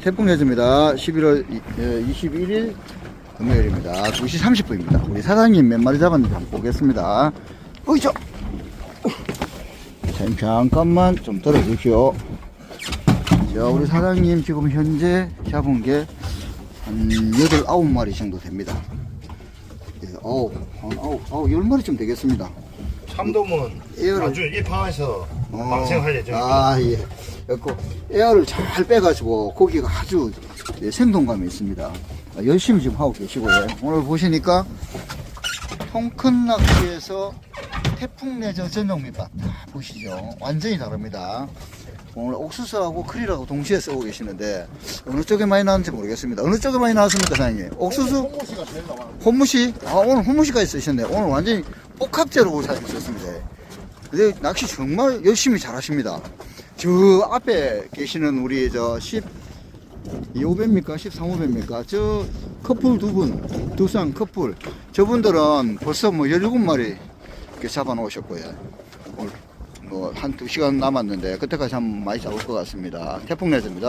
태풍 내즈입니다. 11월 21일 금요일입니다. 2시 30분입니다. 우리 사장님 몇 마리 잡았는지 한번 보겠습니다. 어이죠? 잠깐만 좀 들어주십시오. 자, 우리 사장님 지금 현재 잡은 게 한 8, 9마리 정도 됩니다. 예, 아홉, 한 아홉, 아홉, 열 마리쯤 되겠습니다. 참돔은 에어를- 나중에 입항해서 어, 방생할 예정입니다. 아, 예. 그래서 에어를 잘 빼가지고 고기가 아주 예, 생동감이 있습니다. 아, 열심히 지금 하고 계시고요. 오늘 보시니까 통큰 낚시에서 태풍 내저 전용 밑밥 다 보시죠. 완전히 다릅니다. 오늘 옥수수하고 크리라고 동시에 쓰고 계시는데 어느 쪽에 많이 나왔는지 모르겠습니다. 어느 쪽에 많이 나왔습니까, 사장님? 옥수수? 홍무시가 제일 나와. 혼무시? 아, 오늘 혼무시까지 쓰셨네. 오늘 완전히 복합제로 사진 썼습니다. 근데 낚시 정말 열심히 잘 하십니다. 저 앞에 계시는 우리 저 10, 2호배입니까? 13호배입니까? 저 커플 두 분, 두쌍 커플. 저분들은 벌써 뭐 17마리 이렇게 잡아 놓으셨고요. 오늘 뭐 한 두 시간 남았는데 그때까지 한번 많이 잡을 것 같습니다. 태풍 내즈입니다.